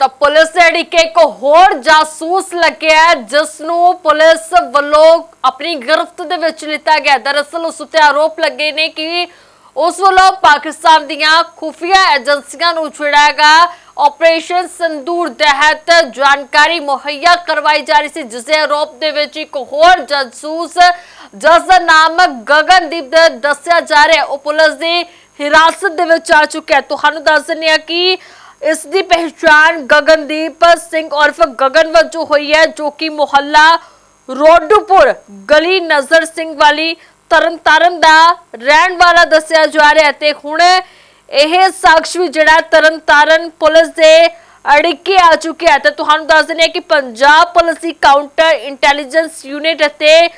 ਤਾਂ ਪੁਲਿਸ ਦੇ ਅੜਿੱਕੇ ਇੱਕ ਹੋਰ ਜਾਸੂਸ ਲੱਗਿਆ ਜਿਸ ਨੂੰ ਪੁਲਿਸ ਵੱਲੋਂ ਆਪਣੀ ਗ੍ਰਿਫਤ ਦੇ ਵਿੱਚ ਲਿੱਤਾ ਗਿਆ ਦਰਅਸਲ ਉਸ ਉੱਤੇ ਆਰੋਪ ਲੱਗੇ ਨੇ ਕਿ ਉਸ ਵੱਲੋਂ ਪਾਕਿਸਤਾਨ ਦੀਆਂ ਖੁਫੀਆ ਏਜੰਸੀਆਂ ਨੂੰ ਛੁਡਾਏਗਾ। ਆਪਰੇਸ਼ਨ ਸੰਦੂਰ ਤਹਿਤ ਜਾਣਕਾਰੀ ਮੁਹੱਈਆ ਕਰਵਾਈ ਜਾ ਰਹੀ ਸੀ, ਜਿਸ ਦੇ ਆਰੋਪ ਦੇ ਵਿੱਚ ਇੱਕ ਹੋਰ ਜਾਸੂਸ, ਜਿਸ ਦਾ ਨਾਮ ਗਗਨਦੀਪ ਦੱਸਿਆ ਜਾ ਰਿਹਾ ਉਹ ਪੁਲਿਸ ਦੀ ਹਿਰਾਸਤ ਦੇ ਵਿੱਚ ਆ ਚੁੱਕਿਆ ਤੁਹਾਨੂੰ ਦੱਸ ਦਿੰਦੇ ਹਾਂ ਕਿ ਇਸ ਦੀ ਪਹਿਚਾਣ ਗਗਨਦੀਪ ਸਿੰਘ ਉਰਫ ਗਗਨ ਵਜੋਂ ਹੋਈ ਹੈ, ਜੋ ਕਿ ਮੁਹੱਲਾ ਰੋਡੂਪੁਰ ਗਲੀ ਨਜ਼ਰ ਸਿੰਘ ਵਾਲੀ ਤਰਨਤਾਰਨ ਦਾ ਰਹਿਣ ਵਾਲਾ ਦੱਸਿਆ ਜਾ ਰਿਹਾ ਤੇ ਹੁਣ ਇਹ ਸਾਖਸ਼ ਵੀ ਜਿਹੜਾ ਤਰਨਤਾਰਨ ਪੁਲਿਸ ਦੇ ਅੜਿੱਕੇ ਆ ਚੁੱਕਿਆ ਤੇ ਤੁਹਾਨੂੰ ਦੱਸ ਦਿੰਦੇ ਹਾਂ ਕਿ ਪੰਜਾਬ ਪੁਲਿਸ ਦੀ ਕਾਊਂਟਰ ਇੰਟੈਲੀਜੈਂਸ ਯੂਨਿਟ ਅਤੇ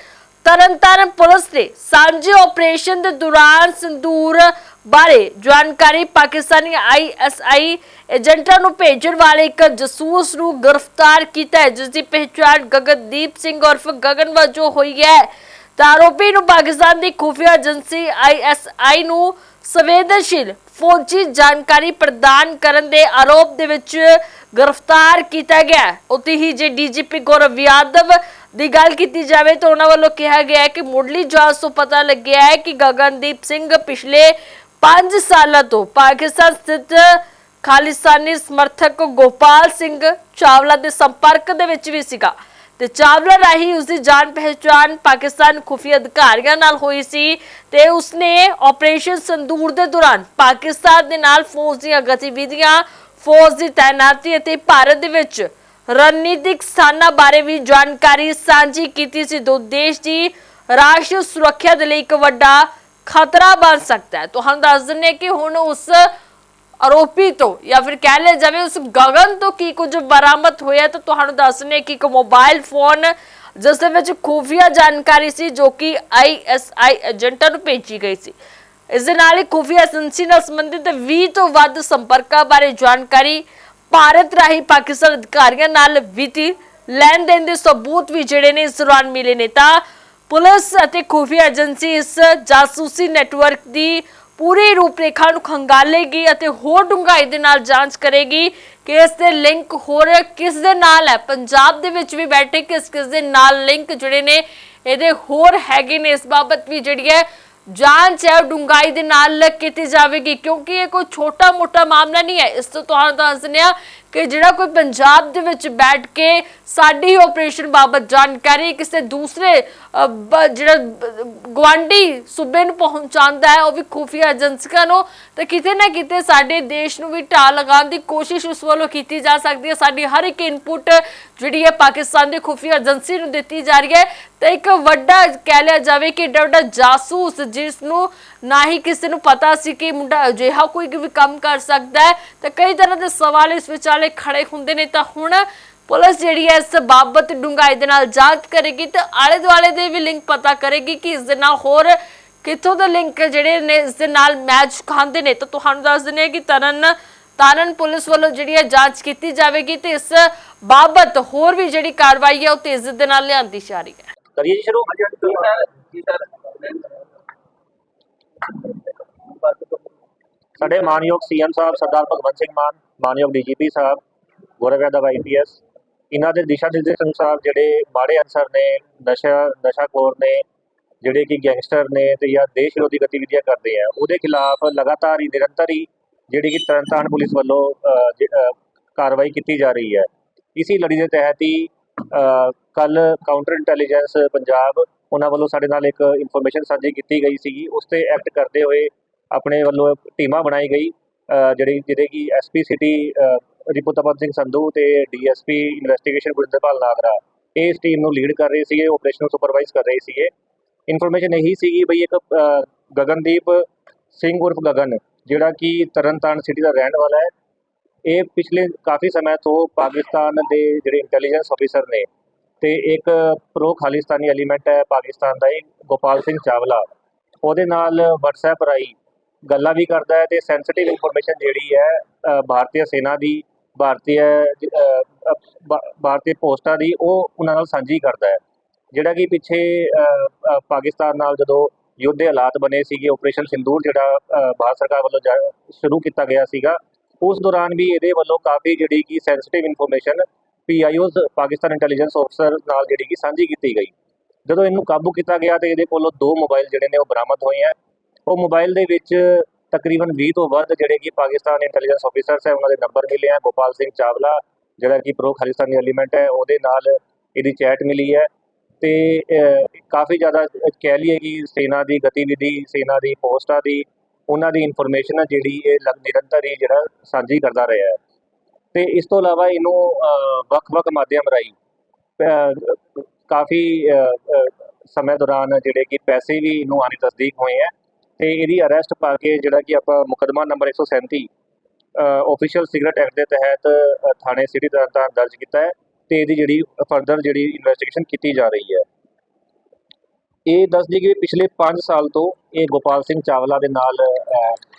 ਤਰਨਤਾਰਨ ਪੁਲਿਸ ਦੇ ਸਾਂਝੇ ਆਪਰੇਸ਼ਨ ਦੇ ਦੌਰਾਨ ਸੰਦੂਰ ਬਾਰੇ ਜਾਣਕਾਰੀ ਪਾਕਿਸਤਾਨੀ ਆਈਐਸਆਈ ਏਜੰਟਾਂ ਨੂੰ ਭੇਜਣ ਵਾਲੇ ਇੱਕ ਜਸੂਸ ਨੂੰ ਗ੍ਰਿਫਤਾਰ ਕੀਤਾ ਹੈ, ਜਿਸ ਦੀ ਪਹਿਚਾਣ ਗਗਨਦੀਪ ਸਿੰਘ ਉਰਫ ਗਗਨ ਵਜੋਂ ਹੋਈ ਹੈ ਤਾਂ ਆਰੋਪੀ ਨੂੰ ਪਾਕਿਸਤਾਨ ਦੀ ਖੁਫੀਆ ਏਜੰਸੀ ਆਈਐਸਆਈ ਨੂੰ ਸੰਵੇਦਨਸ਼ੀਲ ਫੌਜੀ ਜਾਣਕਾਰੀ ਪ੍ਰਦਾਨ ਕਰਨ ਦੇ ਆਰੋਪ ਦੇ ਵਿੱਚ ਗ੍ਰਿਫਤਾਰ ਕੀਤਾ ਗਿਆ ਹੈ। ਉੱਥੇ ਹੀ ਜੇ ਡੀਜੀਪੀ ਗੌਰਵ ਯਾਦਵ ਦੀ ਗੱਲ ਕੀਤੀ ਜਾਵੇ ਤਾਂ ਉਹਨਾਂ ਵੱਲੋਂ ਕਿਹਾ ਗਿਆ ਹੈ ਕਿ ਮੁੱਢਲੀ ਜਾਂਚ ਤੋਂ ਪਤਾ ਲੱਗਿਆ ਹੈ ਕਿ ਗਗਨਦੀਪ ਸਿੰਘ ਪਿਛਲੇ 5 ਸਾਲਾਂ ਤੋਂ ਪਾਕਿਸਤਾਨ ਸਥਿਤ ਖਾਲਿਸਤਾਨੀ ਸਮਰਥਕ ਗੋਪਾਲ ਸਿੰਘ ਚਾਵਲਾ ਦੇ ਸੰਪਰਕ ਦੇ ਵਿੱਚ ਵੀ ਸੀਗਾ ਤੇ ਚਾਵਲਾ ਰਾਹੀਂ ਉਸ ਦੀ ਜਾਣ ਪਹਿਚਾਣ ਪਾਕਿਸਤਾਨ ਖੁਫੀਆ ਅਧਿਕਾਰੀਆਂ ਨਾਲ ਹੋਈ ਸੀ ਤੇ ਉਸਨੇ ਆਪਰੇਸ਼ਨ ਸੰਦੂਰ ਦੇ ਦੌਰਾਨ ਪਾਕਿਸਤਾਨ ਦੇ ਨਾਲ ਫੌਜ ਦੀਆਂ ਗਤੀਵਿਧੀਆਂ, ਫੌਜ ਦੀ ਤਾਇਨਾਤੀ ਅਤੇ ਭਾਰਤ ਦੇ ਵਿੱਚ ਰਣਨੀਤਿਕ ਸਥਾਨਾਂ ਬਾਰੇ ਵੀ ਜਾਣਕਾਰੀ ਸਾਂਝੀ ਕੀਤੀ ਸੀ। ਦੋ ਦੇਸ਼ ਦੀ ਰਾਸ਼ਟਰੀ ਸੁਰੱਖਿਆ ਦੇ ਲਈ ਇੱਕ ਵੱਡਾ ਖਤਰਾ ਬਣ ਸਕਦਾ ਹੈ। ਤੁਹਾਨੂੰ ਦੱਸ ਦਿੰਦੇ ਕਿ ਹੁਣ ਉਸ ਆਰੋਪੀ ਤੋਂ ਜਾਂ ਫਿਰ ਕਹਿ ਲਿਆ ਜਾਵੇ ਉਸ ਗਗਨ ਤੋਂ ਕੀ ਕੁਝ ਬਰਾਮਦ ਹੋਇਆ ਤਾਂ ਤੁਹਾਨੂੰ ਦੱਸਨੇ ਕਿ ਇੱਕ ਮੋਬਾਈਲ ਫੋਨ, ਜਿਸ ਦੇ ਵਿੱਚ ਖੂਫੀਆ ਜਾਣਕਾਰੀ ਸੀ ਜੋ ਕਿ ਆਈਐਸਆਈ ਏਜੰਟਾਂ ਨੂੰ ਭੇਜੀ ਗਈ ਸੀ। ਇਸ ਦੇ ਨਾਲ ਹੀ ਖੂਫੀਆ ਏਜੰਸੀ ਨਾਲ ਸੰਬੰਧਿਤ 20 ਤੋਂ ਵੱਧ ਸੰਪਰਕਾਂ ਬਾਰੇ ਜਾਣਕਾਰੀ ਭਾਰਤ ਰਾਹੀਂ ਪਾਕਿਸਤਾਨ ਅਧਿਕਾਰੀਆਂ ਨਾਲ ਵਿੱਤੀ ਲੈਣ ਦੇਣ ਦੇ ਸਬੂਤ ਵੀ ਜਿਹੜੇ ਨੇ ਇਸ ਦੌਰਾਨ ਮਿਲੇ ਨੇ। ਤਾਂ ਪੁਲਿਸ ਅਤੇ ਖੁਫੀਆ ਏਜੰਸੀ ਇਸ ਜਾਸੂਸੀ ਨੈਟਵਰਕ ਦੀ ਪੂਰੀ ਰੂਪਰੇਖਾ ਨੂੰ ਖੰਗਾਲੇਗੀ ਅਤੇ ਹੋਰ ਡੂੰਘਾਈ ਦੇ ਨਾਲ ਜਾਂਚ ਕਰੇਗੀ ਕਿ ਇਸ ਦੇ ਲਿੰਕ ਹੋਰ ਕਿਸ ਦੇ ਨਾਲ ਹੈ। ਪੰਜਾਬ ਦੇ ਵਿੱਚ ਵੀ ਬੈਠੇ ਕਿਸ ਕਿਸ ਦੇ ਨਾਲ ਲਿੰਕ ਜਿਹੜੇ ਨੇ, ਇਹਦੇ ਹੋਰ ਹੈਗੇ ਨੇ। ਇਸ ਬਾਬਤ ਵੀ ਜਿਹੜੀ ਹੈ ਜਾਂਚ ਹੈ ਉਹ ਡੂੰਘਾਈ ਦੇ ਨਾਲ ਕੀਤੀ ਜਾਵੇਗੀ ਕਿਉਂਕਿ ਇਹ ਕੋਈ ਛੋਟਾ ਮੋਟਾ ਮਾਮਲਾ ਨਹੀਂ ਹੈ ਇਸ ਤੋਂ ਤੁਹਾਨੂੰ ਦੱਸ ਦਿੰਦੇ ਹਾਂ ਕਿ ਜਿਹੜਾ ਕੋਈ ਪੰਜਾਬ ਦੇ ਵਿੱਚ ਬੈਠ ਕੇ ਸਾਡੀ ਆਪਰੇਸ਼ਨ ਬਾਬਤ ਜਾਣਕਾਰੀ ਕਿਸੇ ਦੂਸਰੇ ਬ- ਜਿਹੜਾ ਗਵਾਂਡੀ ਸੂਬੇ ਨੂੰ ਪਹੁੰਚਾਉਂਦਾ ਹੈ, ਉਹ ਵੀ ਖੁਫੀਆ ਏਜੰਸੀਆਂ ਨੂੰ, ਤੇ ਕਿਤੇ ਨਾ ਕਿਤੇ ਸਾਡੇ ਦੇਸ਼ ਨੂੰ ਵੀ ਢਾਲ ਲਗਾਉਣ ਦੀ ਕੋਸ਼ਿਸ਼ ਉਸ ਵੱਲੋਂ ਕੀਤੀ ਜਾ ਸਕਦੀ ਹੈ। ਸਾਡੀ ਹਰ ਇੱਕ ਇਨਪੁਟ ਜਿਹੜੀ ਹੈ ਪਾਕਿਸਤਾਨ ਦੀ ਖੁਫੀਆ ਏਜੰਸੀ ਨੂੰ ਦਿੱਤੀ ਜਾ ਰਹੀ ਹੈ। ਤੇ ਇੱਕ ਵੱਡਾ ਕਹਿ ਲਿਆ ਜਾਵੇ ਕਿ ਏਡਾ ਵੱਡਾ ਜਾਸੂਸ ਜਿਸ ਨੂੰ ਨਾ ਹੀ ਕਿਸੇ ਨੂੰ ਪਤਾ ਸੀ ਕਿ ਮੁੰਡਾ ਅਜਿਹਾ ਕੋਈ ਵੀ ਕੰਮ ਕਰ ਸਕਦਾ ਹੈ। ਤੇ ਕਈ ਤਰ੍ਹਾਂ ਦੇ ਸਵਾਲ ਇਸ ਵਿਚਾਲੇ ਖੜੇ ਹੁੰਦੇ ਨੇ ਤਾਂ ਹੁਣ ਪੁਲਿਸ ਜਿਹੜੀ ਹੈ ਇਸ ਬਾਬਤ ਡੂੰਘਾਈ ਦੇ ਨਾਲ ਜਾਂਚ ਕਰੇਗੀ ਤੇ ਆਲੇ ਦੁਆਲੇ ਦੇ ਵੀ ਲਿੰਕ ਪਤਾ ਕਰੇਗੀ ਕਿ ਇਸ ਦੇ ਨਾਲ ਹੋਰ ਕਿੱਥੋਂ ਦੇ ਲਿੰਕ ਜਿਹੜੇ ਨੇ ਇਸ ਦੇ ਨਾਲ ਮੈਚ ਖਾਂਦੇ ਨੇ। ਤਾਂ ਤੁਹਾਨੂੰ ਦੱਸ ਦਿੰਦੇ ਕਿ ਤਰਨ ਤਾਰਨ ਪੁਲਿਸ ਵੱਲੋਂ ਜਿਹੜੀ ਹੈ ਜਾਂਚ ਕੀਤੀ ਜਾਵੇਗੀ ਤੇ ਇਸ ਬਾਬਤ ਹੋਰ ਵੀ ਜਿਹੜੀ ਕਾਰਵਾਈ ਹੈ ਉਹ ਤੇਜ਼ੀ ਦੇ ਨਾਲ ਲਿਆਂਦੀ ਜਾ ਰਹੀ ਹੈ। ਕਰੀਏ ਜੀ ਸ਼ੁਰੂ ਜੀ ਸਰ? ਸਾਡੇ ਮਾਨਯੋਗ ਸੀਐਮ ਸਾਹਿਬ ਸਰਦਾਰ ਭਗਵੰਤ ਸਿੰਘ ਮਾਨ, ਮਾਨਯੋਗ ਡੀਜੀਪੀ ਸਾਹਿਬ ਗੌਰਵ ਯਾਦਵ ਆਈਪੀਐਸ ਇਹਨਾਂ ਦੇ ਦਿਸ਼ਾ ਨਿਰਦੇਸ਼ ਅਨੁਸਾਰ ਜਿਹੜੇ ਮਾੜੇ ਅਨਸਰ ਨੇ, ਨਸ਼ਾ, ਨਸ਼ਾਖੋਰ ਨੇ, ਜਿਹੜੇ ਕਿ ਗੈਂਗਸਟਰ ਨੇ ਤੇ ਜਾਂ ਦੇਸ਼ ਵਿਰੋਧੀ ਗਤੀਵਿਧੀਆਂ ਕਰਦੇ ਆ, ਉਹਦੇ ਖਿਲਾਫ ਲਗਾਤਾਰ ਹੀ, ਨਿਰੰਤਰ ਹੀ ਜਿਹੜੀ ਕਿ ਤਰਨਤਾਰਨ ਪੁਲਿਸ ਵੱਲੋਂ ਕਾਰਵਾਈ ਕੀਤੀ ਜਾ ਰਹੀ ਹੈ। ਇਸੀ ਲੜੀ ਦੇ ਤਹਿਤ ਹੀ ਕੱਲ ਕਾਊਂਟਰ ਇੰਟੈਲੀਜੈਂਸ ਪੰਜਾਬ ਉਹਨਾਂ ਵੱਲੋਂ ਸਾਡੇ ਨਾਲ ਇੱਕ ਇਨਫੋਰਮੇਸ਼ਨ ਸਾਂਝੀ ਕੀਤੀ ਗਈ ਸੀਗੀ, ਉਸ ਤੇ ਐਕਟ ਕਰਦੇ ਹੋਏ ਆਪਣੇ ਵੱਲੋਂ ਟੀਮਾਂ ਬਣਾਈ ਗਈ ਜਿਹੜੀ ਜਿਹੜੇ ਕਿ ਐਸਪੀ ਸਿਟੀ ਰਿਪੁਤਪਨ ਸਿੰਘ ਸੰਧੂ ਤੇ ਡੀਐਸਪੀ ਇਨਵੈਸਟੀਗੇਸ਼ਨ ਗੁਰਿੰਦਰਪਾਲ ਨਾਗਰਾ, ਇਹ ਇਸ ਟੀਮ ਨੂੰ ਲੀਡ ਕਰ ਰਹੇ ਸੀਗੇ ਆਪਰੇਸ਼ਨ ਨੂੰ ਸੁਪਰਵਾਈਜ਼ ਕਰ ਰਹੇ ਸੀਗੇ। ਇਨਫੋਰਮੇਸ਼ਨ ਇਹੀ ਸੀਗੀ ਬਈ ਇੱਕ ਗਗਨਦੀਪ ਸਿੰਘ ਉਰਫ ਗਗਨ, ਜਿਹੜਾ ਕਿ ਤਰਨਤਾਰਨ ਸਿਟੀ ਦਾ ਰਹਿਣ ਵਾਲਾ ਹੈ। ਇਹ ਪਿਛਲੇ ਕਾਫੀ ਸਮੇਂ ਤੋਂ ਪਾਕਿਸਤਾਨ ਦੇ ਜਿਹੜੇ ਇੰਟੈਲੀਜੈਂਸ ਅਫੀਸਰ ਨੇ, ਤੇ ਇੱਕ ਪ੍ਰੋ ਖਾਲਿਸਤਾਨੀ ਐਲੀਮੈਂਟ ਹੈ ਪਾਕਿਸਤਾਨ ਦਾ ਹੀ, ਗੋਪਾਲ ਸਿੰਘ ਚਾਵਲਾ। ਉਹਦੇ ਨਾਲ WhatsApp ਰਾਹੀਂ ਗੱਲਾਂ ਵੀ ਕਰਦਾ ਹੈ ਤੇ ਸੈਂਸਿਟਿਵ ਇਨਫੋਰਮੇਸ਼ਨ ਜਿਹੜੀ ਹੈ ਭਾਰਤੀ ਸੈਨਾ ਦੀ, ਭਾਰਤੀ ਭਾਰਤੀ ਪੋਸਟਾਂ ਦੀ ਉਹ ਉਹਨਾਂ ਨਾਲ ਸਾਂਝੀ ਕਰਦਾ ਹੈ। ਜਿਹੜਾ ਕਿ ਪਿੱਛੇ ਪਾਕਿਸਤਾਨ ਨਾਲ ਜਦੋਂ ਯੁੱਧ ਦੇ ਹਾਲਾਤ ਬਣੇ ਸੀਗੇ ਆਪਰੇਸ਼ਨ ਸਿੰਦੂਰ ਜਿਹੜਾ ਭਾਰਤ ਸਰਕਾਰ ਵੱਲੋਂ ਜਾ- ਸ਼ੁਰੂ ਕੀਤਾ ਗਿਆ ਸੀਗਾ, ਉਸ ਦੌਰਾਨ ਵੀ ਇਹਦੇ ਵੱਲੋਂ ਕਾਫੀ ਜਿਹੜੀ ਕਿ sensitive information PIOs Pakistan intelligence ਅਫਸਰ ਨਾਲ ਜਿਹੜੀ ਕਿ ਸਾਂਝੀ ਕੀਤੀ ਗਈ। ਜਦੋਂ ਇਹਨੂੰ ਕਾਬੂ ਕੀਤਾ ਗਿਆ ਤੇ ਇਹਦੇ ਕੋਲੋਂ ਦੋ ਮੋਬਾਈਲ ਜਿਹੜੇ ਨੇ ਉਹ ਬਰਾਮਦ ਹੋਏ ਆ ਉਹ ਮੋਬਾਈਲ ਦੇ ਵਿੱਚ ਤਕਰੀਬਨ 20 ਤੋਂ ਵੱਧ ਜਿਹੜੇ ਕਿ ਪਾਕਿਸਤਾਨ ਇੰਟੈਲੀਜੈਂਸ ਅਫੀਸਰਸ ਹੈ ਉਹਨਾਂ ਦੇ ਨੰਬਰ ਮਿਲੇ ਆ। ਗੋਪਾਲ ਸਿੰਘ ਚਾਵਲਾ ਜਿਹੜਾ ਕਿ ਪ੍ਰੋ ਖਾਲਿਸਤਾਨੀ ਐਲੀਮੈਂਟ ਹੈ ਉਹਦੇ ਨਾਲ ਇਹਦੀ ਚੈਟ ਮਿਲੀ ਹੈ। ਤੇ ਕਾਫੀ ਜ਼ਿਆਦਾ ਕਹਿ ਲਈਏ ਕਿ ਸੈਨਾ ਦੀ ਗਤੀਵਿਧੀ ਸੈਨਾ ਦੀ ਪੋਸਟਾਂ ਦੀ ਉਹਨਾਂ ਦੀ ਇਨਫੋਰਮੇਸ਼ਨ ਜਿਹੜੀ ਇਹ ਲਗ ਨਿਰੰਤਰ ਹੀ ਜਿਹੜਾ ਸਾਂਝੀ ਕਰਦਾ ਰਿਹਾ ਹੈ। ਤੇ ਇਸ ਤੋਂ ਇਲਾਵਾ ਇਹਨੂੰ ਵੱਖ-ਵੱਖ ਮਾਧਿਅਮ ਰਾਹੀਂ ਕਾਫੀ ਅਹ, ਸਮੇਂ ਦੌਰਾਨ ਜਿਹੜੇ ਕਿ ਪੈਸੇ ਵੀ ਇਹਨੂੰ ਆਣੀ ਤਸਦੀਕ ਹੋਏ ਹੈ। ਤੇ ਇਹਦੀ ਅਰੈਸਟ ਪਾ ਕੇ ਜਿਹੜਾ ਕਿ ਆਪਾਂ ਮੁਕੱਦਮਾ ਨੰਬਰ 137 ਆਫੀਸ਼ੀਅਲ ਸਿਗਰਟ ਐਕਟ ਦੇ ਤਹਿਤ ਥਾਣੇ ਸਿਟੀ ਤਰਨਤਾਰਨ ਦਰਜ ਕੀਤਾ ਹੈ ਤੇ ਇਹਦੀ ਜਿਹੜੀ ਫਰਦਰ ਜਿਹੜੀ ਇਨਵੈਸਟੀਗੇਸ਼ਨ ਕੀਤੀ ਜਾ ਰਹੀ ਹੈ। ਇਹ ਦੱਸ ਦਈਏ ਕਿ ਪਿਛਲੇ 5 ਸਾਲ ਤੋਂ ਇਹ ਗੋਪਾਲ ਸਿੰਘ ਚਾਵਲਾ ਦੇ ਨਾਲ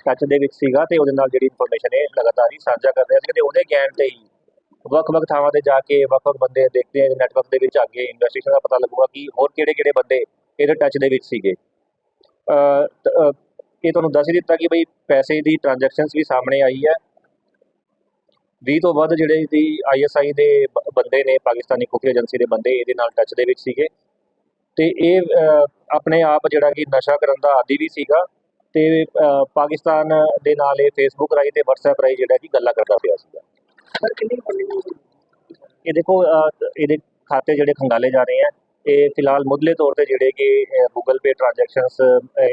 ਟੱਚ ਦੇ ਵਿੱਚ ਸੀਗਾ ਤੇ ਉਹਦੇ ਨਾਲ ਜਿਹੜੀ ਇਨਫੋਰਮੇਸ਼ਨ ਇਹ ਲਗਾਤਾਰ ਹੀ ਸਾਂਝਾ ਕਰ ਰਿਹਾ ਸੀ ਤੇ ਉਹਦੇ ਕਹਿਣ ਤੇ ਹੀ ਵੱਖ-ਵੱਖ ਥਾਵਾਂ ਤੇ ਜਾ ਕੇ ਵੱਖ-ਵੱਖ ਬੰਦੇ ਦੇਖਦੇ ਆ ਨੈਟਵਰਕ ਦੇ ਵਿੱਚ ਅੱਗੇ ਇਨਵੈਸਟੀਗੇਸ਼ਨ ਦਾ ਪਤਾ ਲੱਗੂਗਾ ਕਿ ਹੋਰ ਕਿਹੜੇ-ਕਿਹੜੇ ਬੰਦੇ ਇਹਦੇ ਟੱਚ ਦੇ ਵਿੱਚ ਸੀਗੇ। ਇਹ ਤੁਹਾਨੂੰ ਦੱਸ ਹੀ ਦਿੱਤਾ ਕਿ ਬਈ ਪੈਸੇ ਦੀ ਟ੍ਰਾਂਜੈਕਸ਼ਨਸ ਵੀ ਸਾਹਮਣੇ ਆਈ ਹੈ। 20 ਤੋਂ ਵੱਧ ਜਿਹੜੇ ਦੀ ਆਈਐਸਆਈ ਦੇ ਬੰਦੇ ਨੇ ਪਾਕਿਸਤਾਨੀ ਖੁਫੀਆ ਏਜੰਸੀ ਦੇ ਬੰਦੇ ਇਹਦੇ ਨਾਲ ਟੱਚ ਦੇ ਵਿੱਚ ਸੀਗੇ। ਤੇ ਇਹ ਆਪਣੇ ਆਪ ਜਿਹੜਾ ਕਿ ਨਸ਼ਾ ਕਰਨ ਦਾ ਆਦੀ ਵੀ ਸੀਗਾ ਤੇ ਪਾਕਿਸਤਾਨ ਦੇ ਨਾਲ ਇਹ ਫੇਸਬੁੱਕ ਰਾਹੀਂ ਤੇ WhatsApp ਰਾਹੀਂ ਜਿਹੜਾ ਕਿ ਗੱਲਾਂ ਕਰਦਾ ਪਿਆ ਸੀਗਾ। ਇਹ ਦੇਖੋ ਇਹਦੇ ਖਾਤੇ ਜਿਹੜੇ ਖੰਗਾਲੇ ਜਾ ਰਹੇ ਆ ਇਹ ਫਿਲਹਾਲ ਮੁੱਢਲੇ ਤੌਰ ਤੇ ਜਿਹੜੇ ਕਿ Google Pay transactions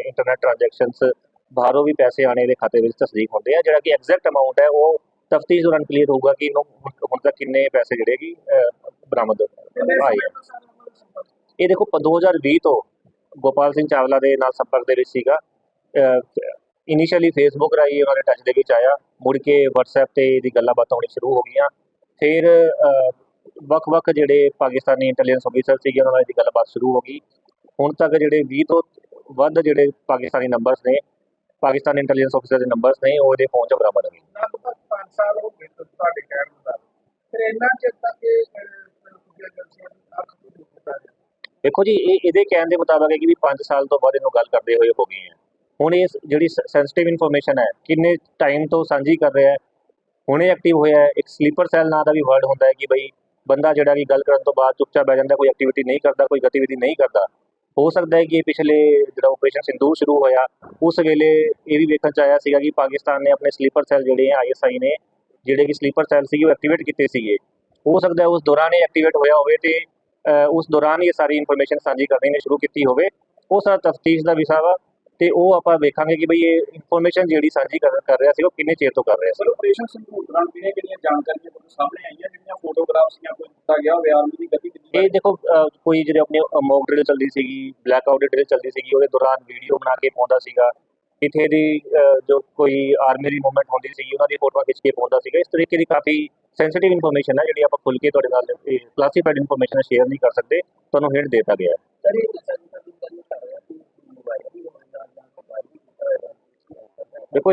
internet transactions ਬਾਹਰੋਂ ਵੀ ਪੈਸੇ ਆਣੇ ਦੇ ਖਾਤੇ ਵਿੱਚ ਤਸਦੀਕ ਹੁੰਦੇ ਆ। ਜਿਹੜਾ ਕਿ ਐਗਜ਼ੈਕਟ ਅਮਾਉਂਟ ਹੈ, ਉਹ ਤਫਤੀਸ਼ ਦੌਰਾਨ ਕਲੀਅਰ ਹੋਊਗਾ ਕਿ ਇਹਨੂੰ ਹੁਣ ਹੁਣ ਤੱਕ ਕਿੰਨੇ ਪੈਸੇ ਜਿਹੜੇ ਕਿ ਬਰਾਮਦ ਆਏ। ਇਹ ਦੇਖੋ, ਪ- 2020 ਤੋਂ ਗੋਪਾਲ ਸਿੰਘ ਚਾਵਲਾ ਦੇ ਨਾਲ ਸੰਪਰਕ ਦੇ ਵਿੱਚ ਸੀਗਾ। ਇਨੀਸ਼ੀਅਲੀ ਫੇਸਬੁੱਕ ਰਾਹੀਂ ਉਹਨਾਂ ਦੇ ਟੱਚ ਦੇ ਵਿੱਚ ਆਇਆ। ਮੁੜ ਕੇ WhatsApp ਤੇ ਇਹਦੀ ਗੱਲਾਂ ਬਾਤਾਂ ਹੋਣੀ ਸ਼ੁਰੂ ਹੋ ਗਈਆਂ। ਫਿਰ ਵੱਖ-ਵੱਖ ਜਿਹੜੇ ਪਾਕਿਸਤਾਨੀ ਇੰਟੈਲੀਜੈਂਸ ਅਫੀਸਰ ਸੀਗੇ ਉਹਨਾਂ ਨਾਲ ਇਹਦੀ ਗੱਲਬਾਤ ਸ਼ੁਰੂ ਹੋ ਗਈ। ਹੁਣ ਤੱਕ ਜਿਹੜੇ 20 ਤੋਂ ਵੱਧ ਜਿਹੜੇ ਪਾਕਿਸਤਾਨੀ ਨੰਬਰਸ ਨੇ ਪਾਕਿਸਤਾਨੀ ਇੰਟੈਲੀਜੈਂਸ ਅਫੀਸਰ ਦੇ ਨੰਬਰਸ ਨੇ ਉਹ ਇਹਦੇ ਫੋਨ 'ਚ ਬਰਾਮਦ ਹੋ ਗਏ। ਲਗਭਗ 5 ਸਾਲ ਹੋ ਗਏ ਤੁਹਾਡੇ ਕਹਿਣ ਮੁਤਾਬਕ ਫਿਰ ਇੰਨਾ ਚਿਰ ਤੱਕ ਦੇਖੋ ਜੀ ਇਹ ਇਹਦੇ ਕਹਿਣ ਦੇ ਮੁਤਾਬਕ ਹੈ ਕਿ ਵੀ 5 ਸਾਲ ਤੋਂ ਬਾਅਦ ਇਹਨੂੰ ਗੱਲ ਕਰਦੇ ਹੋਏ ਹੋ ਗਏ ਹੈ। ਹੁਣ ਇਹ ਜਿਹੜੀ ਸੈਂਸਿਟਿਵ ਇਨਫੋਰਮੇਸ਼ਨ ਹੈ ਕਿੰਨੇ ਟਾਈਮ ਤੋਂ ਸਾਂਝੀ ਕਰ ਰਿਹਾ ਹੈ ਹੁਣੇ ਐਕਟਿਵ ਹੋਇਆ ਹੈ ਇੱਕ ਸਲੀਪਰ ਸੈੱਲ ਨਾਂ ਦਾ ਵੀ ਵਰਡ ਹੁੰਦਾ ਹੈ ਕਿ ਬਈ ਬੰਦਾ ਜਿਹੜਾ ਕਿ ਗੱਲ ਕਰਨ ਤੋਂ ਬਾਅਦ ਚੁੱਪਚਾਪ ਬਹਿ ਜਾਂਦਾ, ਕੋਈ ਐਕਟੀਵਿਟੀ ਨਹੀਂ ਕਰਦਾ, ਕੋਈ ਗਤੀਵਿਧੀ ਨਹੀਂ ਕਰਦਾ। ਹੋ ਸਕਦਾ ਹੈ ਕਿ ਇਹ ਪਿਛਲੇ ਜਿਹੜਾ ਆਪਰੇਸ਼ਨ ਸਿੰਦੂਰ ਸ਼ੁਰੂ ਹੋਇਆ, ਉਸ ਵੇਲੇ ਇਹ ਵੀ ਵੇਖਣ ਚ ਆਇਆ ਸੀਗਾ ਕਿ ਪਾਕਿਸਤਾਨ ਨੇ ਆਪਣੇ ਸਲੀਪਰ ਸੈੱਲ ਜਿਹੜੇ ਆਈਐਸਆਈ ਨੇ, ਜਿਹੜੇ ਕਿ ਸਲੀਪਰ ਸੈੱਲ ਸੀਗੇ, ਉਹ ਐਕਟੀਵੇਟ ਕੀਤੇ ਸੀਗੇ। ਹੋ ਸਕਦਾ ਹੈ ਉਸ ਦੌਰਾਨ ਇਹ ਐਕਟੀਵੇਟ ਹੋਇਆ ਹੋਵੇ ਤੇ ਉਸ ਦੌਰਾਨ ਇਹ ਸਾਰੀ ਇਨਫੋਰਮੇਸ਼ਨ ਸਾਂਝੀ ਕਰਨੀ ਨੇ ਸ਼ੁਰੂ ਕੀਤੀ ਹੋਵੇ। ਉਹ ਸਾਰਾ ਤਫਤੀਸ਼ ਦਾ ਵਿਸ਼ਾ ਵਾ ਤੇ ਉਹ ਆਪਾਂ ਵੇਖਾਂਗੇ ਕਿ ਬਈ ਇਹ ਇਨਫੋਰਮੇਸ਼ਨ ਜਿਹੜੀ ਸਾਂਝੀ ਕਰ ਕਰ ਰਿਹਾ ਸੀ ਉਹ ਕਿੰਨੇ ਚਿਰ ਤੋਂ ਕਰ ਰਿਹਾ ਸੀ। ਆਪਰੇਸ਼ਨ ਸੰਪੂਰਨ ਦੌਰਾਨ ਕਿਹੜੀਆਂ ਕਿਹੜੀਆਂ ਜਾਣਕਾਰੀਆਂ ਤੁਹਾਨੂੰ ਸਾਹਮਣੇ ਆਈਆਂ ਜਿਹੜੀਆਂ ਫੋਟੋਗ੍ਰਾਫਸ ਜਾਂ ਕੋਈ ਦਿੱਤਾ ਗਿਆ ਹੋਵੇ ਆਰਮੀ ਦੀ ਗਤੀਵਿਧੀ ਇਹ ਦੇਖੋ ਕੋਈ ਜਿਹੜੇ ਆਪਣੀ ਮੌਕ ਡਰਿਲ ਚੱਲਦੀ ਸੀਗੀ ਬਲੈਕ ਆਊਟ ਡਰਿਲ ਚੱਲਦੀ ਸੀਗੀ ਉਹਦੇ ਦੌਰਾਨ ਵੀਡੀਓ ਬਣਾ ਕੇ ਪਾਉਂਦਾ ਸੀਗਾ। ਇੱਥੇ ਦੀ ਜੋ ਕੋਈ ਆਰਮੀ ਦੀ ਮੂਵਮੈਂਟ ਹੁੰਦੀ ਸੀਗੀ ਉਹਨਾਂ ਦੀ ਫੋਟੋਆਂ ਖਿੱਚ ਕੇ ਪਾਉਂਦਾ ਸੀਗਾ। ਇਸ ਤਰੀਕੇ ਦੀ ਕਾਫੀ ਸੈਂਸਿਟਿਵ ਇਨਫੋਰਮੇਸ਼ਨ ਹੈ ਜਿਹੜੀ ਆਪਾਂ ਖੁੱਲ ਕੇ ਤੁਹਾਡੇ ਨਾਲ ਕਲਾਸੀਫਾਈਡ ਇਨਫੋਰਮੇਸ਼ਨ ਸ਼ੇਅਰ ਨਹੀਂ ਕਰ ਸਕਦੇ। ਤੁਹਾਨੂੰ ਹਿੰਟ ਦਿੱਤਾ ਗਿਆ ਹੈ ਸਰ ਇਹ ਦੱਸਿਆ ਜਾਂਦਾ ਕਿ ਗੱਲ ਕਰ ਰਿਹਾ ਕਿ ਮੋਬਾਈਲ ਵੀ ਹੋਣਾ ਜਾਂ ਮੋਬਾਈਲ ਵੀ ਕੀਤਾ ਹੋਏਗਾ ਦੇਖੋ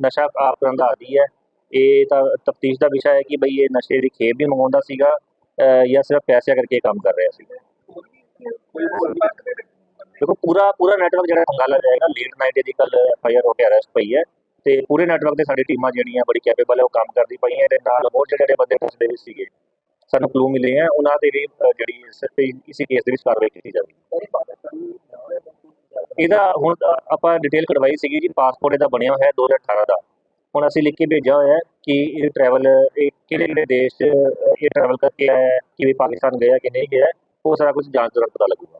ਨਸ਼ਾ ਆਪ ਕਰਨ ਦਾ ਆਦੀ ਹੈ। ਇਹ ਤਾਂ ਤਫਤੀਸ਼ ਦਾ ਵਿਸ਼ਾ ਹੈ ਕਿ ਬਈ ਇਹ ਨਸ਼ੇ ਦੀ ਖੇਪ ਵੀ ਮੰਗਵਾਉਂਦਾ ਸੀਗਾ ਜਾਂ ਸਿਰਫ ਪੈਸੇ ਕਰਕੇ ਕੰਮ ਕਰ ਰਿਹਾ ਸੀ ਦੇਖੋ ਪੂਰਾ ਪੂਰਾ ਨੈਟਵਰਕ ਜਿਹੜਾ ਖੰਗਾਲਾ ਜਾਏਗਾ ਲੇਟ ਨਾਈਟ ਇਹਦੀ ਕੱਲ ਐਫ ਹੋ ਕੇ ਅਰੈਸਟ ਪਈ ਹੈ ਤੇ ਪੂਰੇ ਨੈਟਵਰਕ ਤੇ ਸਾਡੀ ਟੀਮਾਂ ਜਿਹੜੀਆਂ ਬੜੀ ਕੈਪੇਬਲ ਹੈ, ਉਹ ਕੰਮ ਕਰਦੀ ਪਈਆਂ ਇਹਦੇ ਨਾਲ ਹੋਰ ਜਿਹੜੇ ਬੰਦੇ ਫਸਦੇ ਵੀ ਸੀਗੇ, ਸਾਨੂੰ ਕਲੂ ਮਿਲੇ ਆ, ਉਹਨਾਂ ਦੇ ਵੀ ਜਿਹੜੀ ਇਸ- ਕੇਸ ਦੇ ਵਿੱਚ ਕਾਰਵਾਈ ਕੀਤੀ ਜਾਵੇਗੀ ਕੋਈ ਪਾਕਿਸਤਾਨੀ ਨਾ ਹੋਏਗਾ ਇਹਦਾ ਹੁਣ ਆਪਾਂ ਡਿਟੇਲ ਕਢਵਾਈ ਸੀਗੀ ਜੀ ਪਾਸਪੋਰਟ ਇਹਦਾ ਬਣਿਆ ਹੋਇਆ ਹੈ 2018 ਦਾ। ਹੁਣ ਅਸੀਂ ਲਿਖ ਕੇ ਭੇਜਿਆ ਹੋਇਆ ਕਿ ਇਹ ਟਰੈਵਲ ਇਹ ਕਿਹੜੇ ਕਿਹੜੇ ਦੇਸ਼, ਇਹ ਟਰੈਵਲ ਕਰਕੇ ਆਇਆ ਹੈ ਕਿ ਪਾਕਿਸਤਾਨ ਗਿਆ ਕਿ ਨਹੀਂ ਗਿਆ, ਉਹ ਸਾਰਾ ਕੁਝ ਜਾਂਚ ਦੌਰਾਨ ਪਤਾ ਲੱਗੂਗਾ।